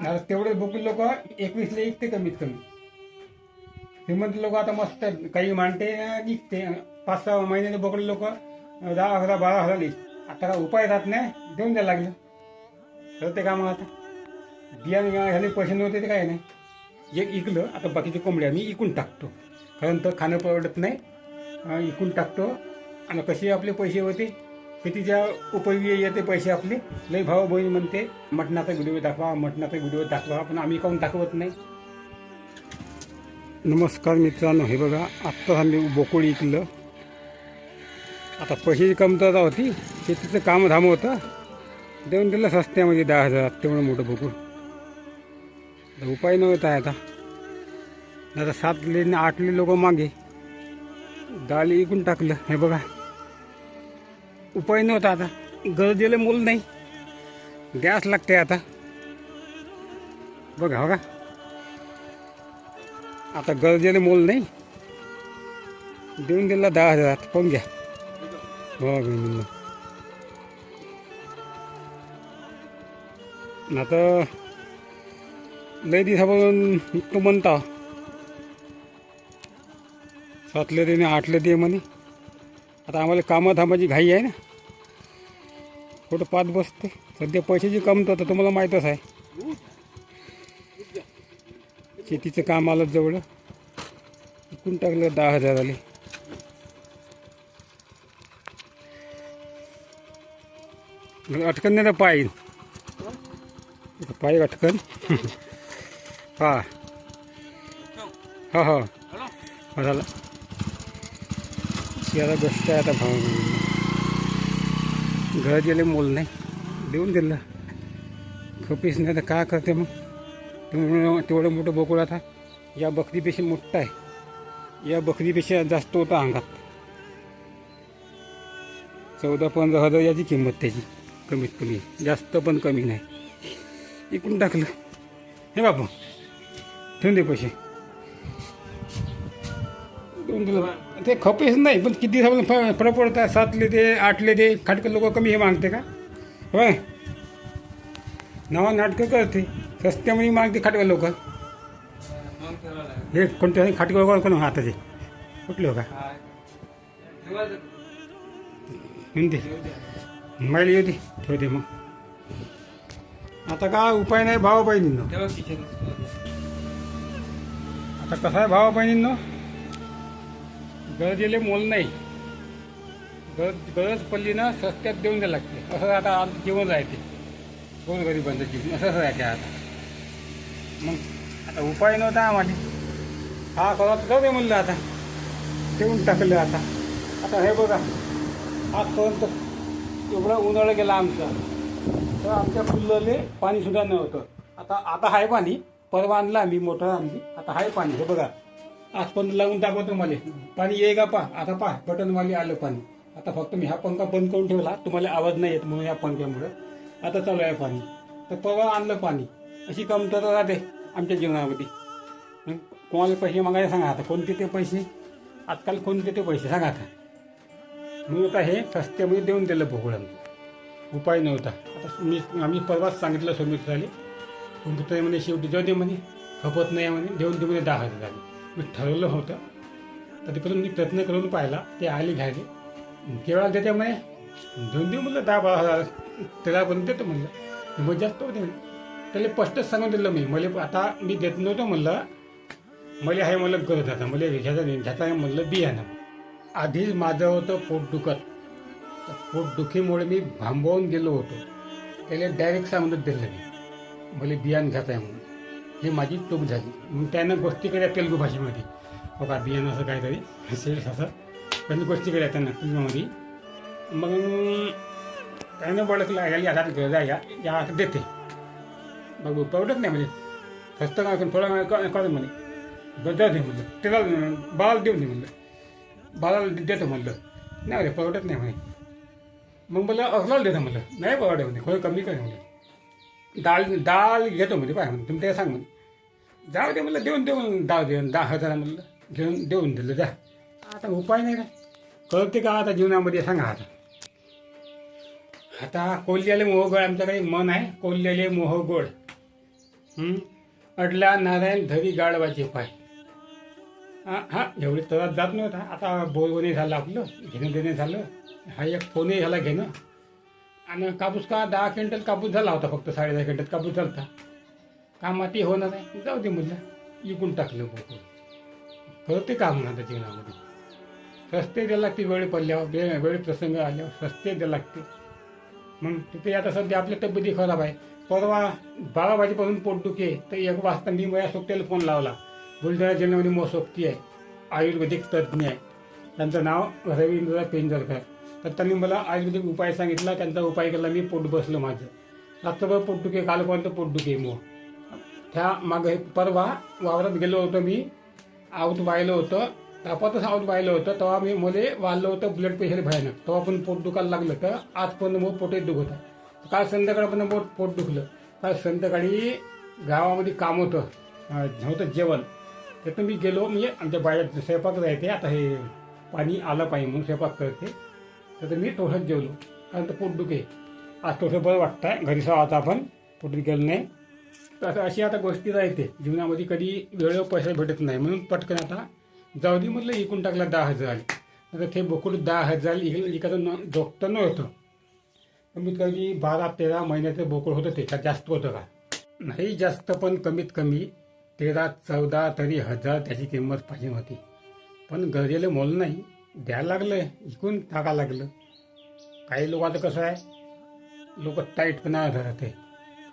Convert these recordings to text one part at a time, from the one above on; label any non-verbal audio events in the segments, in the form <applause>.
आता तेवढे बोकड लोक एकवीसला एक कमीत कमी. श्रीमंत लोक आता मस्त काही मांडते निघते. पाच सहा महिन्याने बोकडे लोक दहा हजार बारा हजार येईल आता काय उपाय राहत नाही? देऊन द्यायला लागलं. तर ते का मग आता. बियाणे घ्यायला पैसे नव्हते ते काय नाही. एक इकलं आता बाकीचे कोंबड्या मी इकून टाकतो. कारण तर खाणं परवडत नाही. इकून टाकतो. आणि कसे आपले पैसे होते? शेतीच्या उपयोगी येते पैसे आपले? लई भाऊ बहीण म्हणते मटणाचा व्हिडिओ दाखवा मटणाचा व्हिडिओ दाखवा पण आम्ही काहून दाखवत नाही? नमस्कार मित्रांनो हे बघा आत्ता आम्ही बोकोळी इकलं. आता पैशाची कमतरता होती शेतीचं काम धाम होतं. देऊन दिलं सस्त्यामध्ये दहा हजारात तेवढं मोठं बोकूळ. उपाय नव्हता आहे आता. आता सातले आठ ले लोक मागे. डाळ इकून टाकलं हे बघा. उपाय नव्हता आता. गरजेला मूल नाही. गॅस लागते आता. बघा हो का? आता गरजेला मोल नाही. देऊन दिला दहा हजारात पण घ्या. हो, हो, बघा आता लय दिवसापासून तो म्हणता. सातले ते आणि आठले ते म्हणे. आता आम्हाला कामं थांबायची घाई आहे ना. कुठं पाच बसते. सध्या पैशाची कमतं तर तुम्हाला माहीतच आहे. शेतीचं काम आलं जवळ. इकून टाकलं दहा हजार आले. अटकन नाही ना पाय. पाय अटकन. <laughs> हा. हा हा. हा झालं. याला जास्त आहे आता भाव घर गेले मोल नाही. देऊन दिलं. खपीस नाही तर काय करते मग? तेवढं तेवढं मोठं बोकड आता. या बकरीपेक्षा मोठा आहे. या बकरीपेक्षा जास्त होता अंगात. चौदा पंधरा हजार याची किंमत त्याची. कमीत कमी. जास्त पण कमी नाही. इकडून टाकलं. हे बापू. ठेवून दे पैसे. ते खपेच नाही पण किती दिवसापासून फरक पडतात सातले ते आठले ते खाटकं लोक कमी हे मागते का? होय. नवा नाटकं करते सस्त्यामध्ये मागते खाटकं लोक. हे कोणते खाटकं लोक कोण हाताचे कुठले हो का? म्हणते माहिती येते ठेवते मग. आता काय उपाय नाही भावा बहिणींनो आता कसं आहे भावा बहिणींनो गरजेले मोल नाही. गरज गरज पडली ना सस्त्यात देऊन द्यायला लागते. असं आता आमचं जीवन राहते. कोण गरिबांचं जीवन? असंच राहते आता. मग आता उपाय नव्हता आम्हाला. हा करा जाऊ दे म्हणलं आता. ठेवून टाकलं आता. आता हे बघा. आजपर्यंत एवढा उन्हाळा गेला आमचा. तर आमच्या फुलले पाणीसुद्धा नव्हतं. आता आता आहे पाणी. परवा आणलं आम्ही मोटर आणली. आता आहे पाणी. हे बघा. आजपर्यंत लावून दाखवतो मला पाणी ये का पा. आता पा. बटनवाली आलं पाणी. आता फक्त मी हा पंखा बंद करून ठेवला. तुम्हाला आवाज नाही येत म्हणून या पंख्यामुळं. आता चालू आहे पाणी. तर परवा आणलं पाणी. अशी कमतरता राहते आमच्या जीवनामध्ये. मग कोणाला पैसे मागायला सांगा आता. कोणते ते पैसे? आजकाल कोणते ते पैसे? सांगा आता. म्हणून आता हे सस्त्यामध्ये देऊन दिलं भोगळांचं उपाय नव्हता. आता मी आम्ही परवाच सांगितलं सोमित्राले झाले म्हणे शेवटी जाऊ दे म्हणे. खपत नाही म्हणे. देऊन दे म्हणे दहा हजार. झाले मी ठरवलं होतं. तरीपर्यंत मी प्रयत्न करून पाहिला ते आले घ्यायले केव्हा देते म्हणे दिवस देऊ म्हणलं दहा बारा हजार. तेरापर्यंत देतो म्हणलं. मग जास्त होते त्याला स्पष्टच सांगून दिलं मी. मला आता मी देत नव्हतं म्हणलं. मला आहे म्हणलं गरज आता. मला घ्यायचा नाही. घ्यायचा आहे म्हणलं बियाणं. आधीच माझं होतं पोट दुखत. तर पोटदुखीमुळे मी भांबवून गेलो होतो. त्याला डायरेक्ट सांगून दिलं मी. मला बियाणं घ्यायचं आहे म्हणून. हे माझी चूक झाली. मग त्यानं गोष्टी केल्या तेलगू भाषेमध्ये. बघा बियाणं असं काहीतरी सेल्स असं पण गोष्टी केल्या त्यांना तेलगूमध्ये मग त्यानं बळकला या हातात गरज आहे या या हातात देते. मग परवडत नाही म्हणजे. फस्त काय थोडा वेळ म्हणे. गजा दे म्हणलं. त्याला बाळाला देऊन दे म्हणलं. बाळाला देतो म्हणलं. नाही रे परवडत नाही म्हणे. मग मला असलाच देतो म्हणलं. नाही परवडत म्हणे. थोडं कमी कर म्हणलं डाळ डाळ घेतो म्हणजे पाय म्हणून तुम्ही ते सांग म्हणे जाऊ दे म्हणलं देऊन देऊन डाळ देऊन दहा हजार म्हणलं घेऊन देऊन दिलं जा. आता उपाय नाही का? कळते का आता जीवनामध्ये? सांगा आता. आता कोल्ह्याले मोहगोळ आमच्याकडे मन आहे. कोल्ह्याले मोहगोळ हं? अडला नारायण धरी गाळवाचे पाय. हा हा एवढी तरात जात नव्हता. आता बोलवणे झालं आपलं घेणं देणं झालं. हा एक फोनही झाला घेणं. आणि कापूस का दहा क्विंटल कापूस झाला होता फक्त साडे दहा क्विंटल कापूस झाला कामात ते होणार आहे जाऊ दे मुलं इकून टाकलं बोकून खरं ते काम होणार जीवनामध्ये. सस्ते द्यायला लागते वेळ पडल्यावर वेळ वेळ प्रसंग आल्यावर सस्ते द्यायला लागते. मग तिथे आता सध्या आपल्या तब्येती खराब आहे. परवा बारा वाजेपासून पोटदुखे तर एक वाजता मी माझ्या सोबत्याला फोन लावला. बुलढाणा जिल्ह्यामध्ये मोसोबती आहे. आयुर्वेदिक तज्ज्ञ आहे. त्यांचं नाव रवींद्र पेंजरकर तर त्यांनी मला आयुर्वेदिक उपाय सांगितला त्यांचा उपाय केला मी पोट बसलं माझं. रात्रभर पोटदुखे कालपर्यंत पोटदुखे मग. त्या मागे परवा वावरात गेलो होतो मी आऊत वाहिलं होतं. तापातच आऊत वाहिलं होतं. तेव्हा मी मुले वाढलं होतं ब्लड प्रेशर भयानक. तेव्हा पण पोट दुखायला लागलं तर आजपर्यंत मग पोटेच दुखत आहे काल संध्याकाळपर्यंत पोट पोट दुखलं. काल संध्याकाळी गावामध्ये काम होतं. होतं जेवण. तर मी गेलो म्हणजे आमच्या बाहेर स्वयंपाक राहते आता हे पाणी आलं पाहिजे म्हणून स्वयंपाक करते. तर मी थोडंसं जेवलो. कारण तर पोट दुखे. आज थोडंसं बरं वाटतं आहे घरी सहा आता आपण पोट गेलं नाही. तर अशी आता गोष्टी राहते जीवनामध्ये कधी वेळेवर पैसा भेटत नाही. म्हणून पटकन आता जाऊ दे म्हटलं इकून टाकला दहा हजार. तर ते बोकुड दहा हजार इकडं न जोगतं नव्हतं. कमीत कमी बारा तेरा महिन्याचं बोकड होतं त्याच्यात जास्त होतं का? नाही जास्त पण कमीत कमी तेरा चौदा तरी हजार त्याची किंमत पाहिजे होती. पण गरजेले मोल नाही. द्यायला लागलं इकून टाका लागलं. काही लोक आता कसं आहे लोक टाईटपणा धरत आहे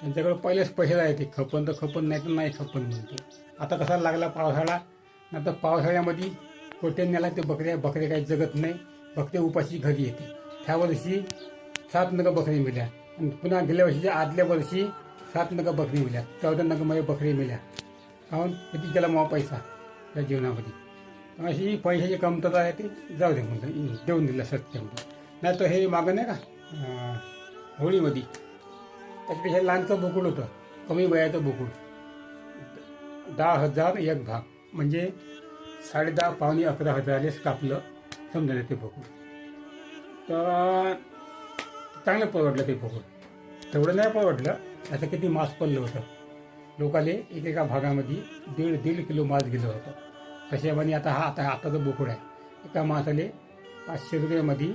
त्यांच्याकडे पहिलेच पैसे राहते खपन तर खपन नाही तर नाही खपन म्हणते. आता कसा लागला पावसाळा? नंतर पावसाळ्यामध्ये कोट्यान्याला ते बकऱ्या बकरे काही जगत नाही. बकरे उपाशी घरी येते. त्या वर्षी सात नग बकरी मिळल्या आणि पुन्हा गेल्या वर्षीच्या आदल्या वर्षी सात नग बकरी मिळल्या चौदा नगमध्ये बकरी मिळल्या काहून? किती गेला मग पैसा त्या जीवनामध्ये? अशी पैशाची कमतरता आहे ती. जाऊ दे म्हणलं देऊन दिलं सत्यामध्ये. नाही तर हे मागं नाही का? होळीमध्ये. त्याच्यापेक्षा लहानचं बोकुड होतं. कमी वयाचं बोकूड. दहा हजार एक भाग. म्हणजे साडे दहा पावणे अकरा हजारलेच कापलं समजा ते बोकुड. तर चांगलं परवडलं ते बोकुड. तेवढं नाही परवडलं त्याचं किती मास पडलं होतं. लोकाले एकेका भागामध्ये दीड दीड किलो मास गेलं होतं. तशाप्रमाणे आता हा आता आताचं बोकड आहे. एका मासाले पाचशे रुपयामध्ये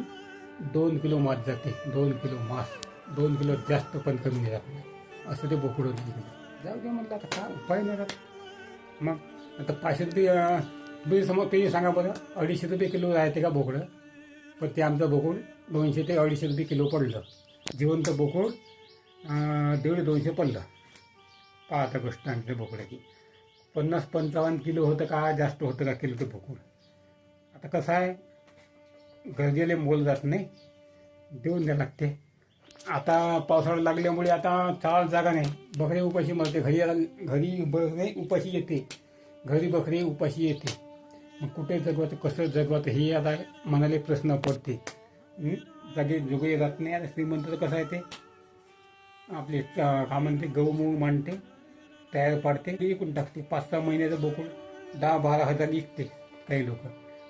दोन किलो मास जाते. दोन किलो मास दोन किलो जास्त पण कमी नाही जात नाही असं ते बोकड होते तिकडे. जाऊ दे म्हटलं आता काय उपाय नाही राहत. मग आता पाचशे रुपये तुम्ही समज तुम्ही सांगा बरं अडीचशे रुपये किलो राहते का बोकडं? पण ते आमचं बोकड दोनशे ते अडीचशे रुपये किलो पडलं. जिवंत बोकड दीड दोनशे पडलं. पाहता गोष्ट आमच्या बोकड्याची. पन्नास पंचावन्न किलो होतं का जास्त होतं का किलो ते भोकूर आता कसं आहे गरजेले मोल जात नाही देऊन द्या लागते. आता पावसाळा लागल्यामुळे आता चाळ जागा नाही. बकरे उपाशी मरते घरी आता- घरी बकरी उपाशी येते. घरी बकरी उपाशी येते. मग कुठे जगवतं कसं जगवतं हे आता मनाले प्रश्न पडते. जागे जोगे जात नाही. आता श्रीमंत कसं आहे ते? आपले का काय म्हणते गहू मूळ मांडते. तयार पाडते. ते विकून टाकते. पाच सहा महिन्याचं बोकूड दहा बारा हजार विकते काही लोक.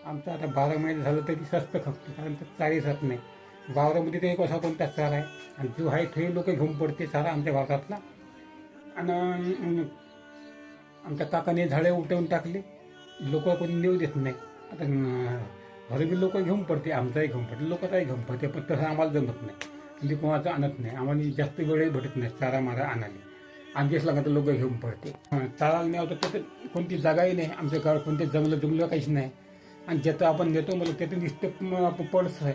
आमचं आता बारा महिने झालं तरी स्वस्त खपते. कारण ते चारी जात नाही. वावरामध्ये तर एक असा कोणता चारा आहे. आणि जो आहे ते लोक घेऊन पडते चारा आमच्या भागातला. आणि आमच्या काकाने झाडे उठवून टाकले. लोक कोणी नेऊ देत नाही. आता घरबी लोक घेऊन पडते. आमचाही घेऊन पडते. लोकांचाही घेऊन पडते. पण तसं आम्हाला जमत नाही. म्हणजे कोणाचं आणत नाही. आम्हाला जास्त वेळही भेटत नाही चारा मारा आणायला. आमच्याच लागत लोक घेऊन पडते चालायला नाही होतं तिथं कोणती जागाही नाही. आमच्या गावात कोणते जंगलं जुंगलं काहीच नाही. आणि ज्याचं आपण नेतो मला त्याचं नुसतं पडस आहे.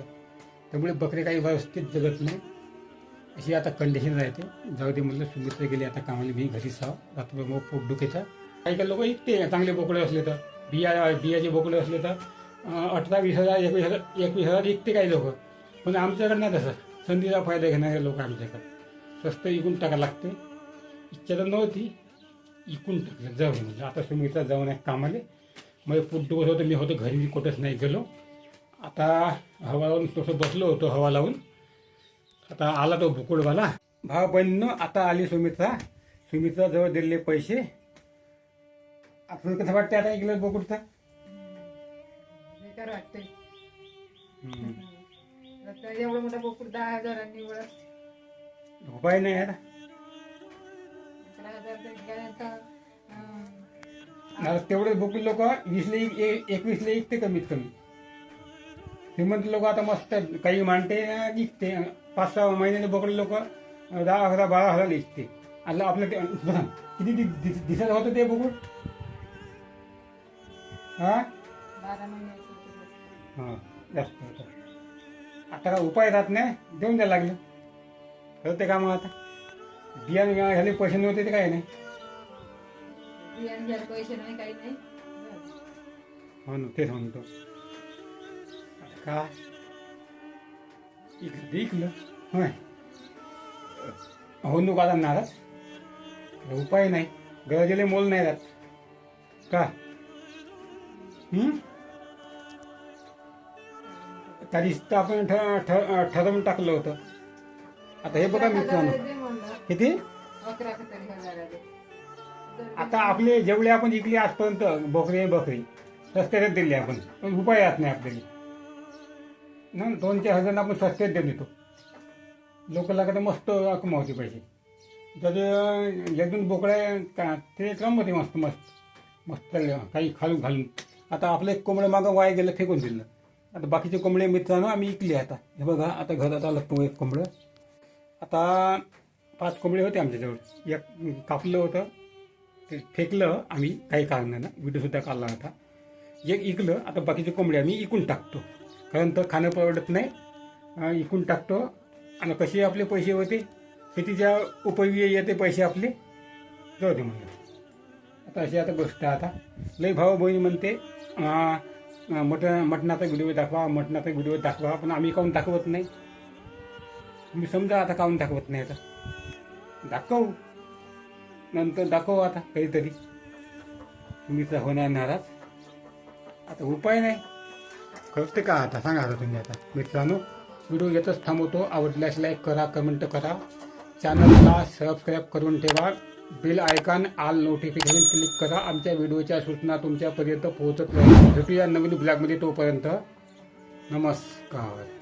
त्यामुळे बकरे काही व्यवस्थित जगत नाही. अशी आता कंडिशन राहते. जाऊ दे म्हणलं सुमित्र गेले आता कामाला मी घरीच साव. रात्र मग पोट दुखेचा काही काही लोक इकते चांगले बोकडे असले तर. बिया बियाचे बोकडे असले तर. अठरा वीस हजार एकवीस हजार एकवीस हजार विकते काही लोक. पण आमच्याकडे नाही तसं. संधीचा फायदा घेणारे लोक आमच्याकडे. स्वस्त विकून टाका लागते. इच्छा तर नव्हती. इकून टाकलं जाऊ म्हणजे आता सुमित्रा जाऊन आहे कामाले. मग पोट दुखत होतं मी होतो घरी कुठंच नाही गेलो. आता हवा लावून थोडंसं बसलो होतो हवा लावून. आता आला तो बुकुडवाला. भाव बहिणीनं आता आली सुमित्रा. सुमित्रा जवळ दिलेले पैसे. आपण कसं वाटते आता एक गिलास बोकुडचा? बेकार आता एवढं मोठं बोकूड दहा हजारांनी उपाय नाही आता. अकरा तेवढे बोकडी लोक वीसले एक एकवीसले एक ते कमीत कमी. श्रीमंत लोक आता मस्त काही मांडते विकते पाच सहा महिन्याने बोकडे लोक दहा हजार बारा हजार विकते आता आपलं ते बघा, किती दि- दि- दिसत होतं ते बोकड? हा? हा जास्त होतं. आता काय उपाय राहत नाही देऊन द्यायला लागलं. कळते का मग आता. बियाणे घ्यायला पैसे नव्हते ते काय नाही. बियाणे घ्यायला पैसे नाही काही नाही. हो ना तेच म्हणतो. आता काय इकलं इकलं होय. हो नको आता नाराज. उपाय नाही. गरजेले मोल नाही राहत. का? हं? त्या दिवशी तर आपण ठ- ठ- ठरवून टाकलं होतं. आता हे बघा मित्रांनो. किती. आता आपले जेवढे आपण इकले आजपर्यंत बकरी बकरी सस्त्यात दिले आपण. पण उपाय येत नाही आपल्याला. ना दोन चार हजार आपण सस्त्यात देऊन देतो. लोक लागत मस्त कमावते पैसे. त्याचे एकदून बोकड्या का ते कमवते मस्त मस्त. मस्त चालले काही खालून घालून आता आपलं एक कोंबडं मागं वाया गेलं फेकून दिलं. आता बाकीचे कोंबडे मित्रांनो आम्ही इकले आता. हे बघा आता घरात आलं तो एक कोंबडं. आता पाच कोंबडे होते आमच्याजवळ. एक कापलं होतं ते फेकलं आम्ही काही कारणानं व्हिडिओसुद्धा काढला होता एक इकलं आता बाकीचे कोंबडे आम्ही इकून टाकतो. कारण तर खाणं परवडत नाही. इकून टाकतो. आणि कसे आपले पैसे होते? शेतीच्या उपयोगी येते पैसे आपले? जाऊ दे म्हणलं. आता अशी आता गोष्ट आहे आता. लई भाऊ बहिणी म्हणते मटण मटणाचा व्हिडिओ दाखवा मटणाचा व्हिडिओ दाखवा पण आम्ही काहून दाखवत नाही? तुम्ही समजा आता काहून दाखवत नाही आता? दाखवू. नंतर दाखवू आता काहीतरी. तुम्ही तर होणार नाराज. आता उपाय नाही. कळते का आता? सांगा आता तुम्ही आता. मित्रांनो व्हिडिओ येतच थांबवतो. आवडल्यास लाईक करा कमेंट करा. चॅनलला सबस्क्राईब करून ठेवा. Bell icon all notification click करा. आमच्या व्हिडिओच्या सूचना तुमच्यापर्यंत पोहोचत राहील. भेटूया नवीन ब्लॉगमध्ये तोपर्यंत. नमस्कार.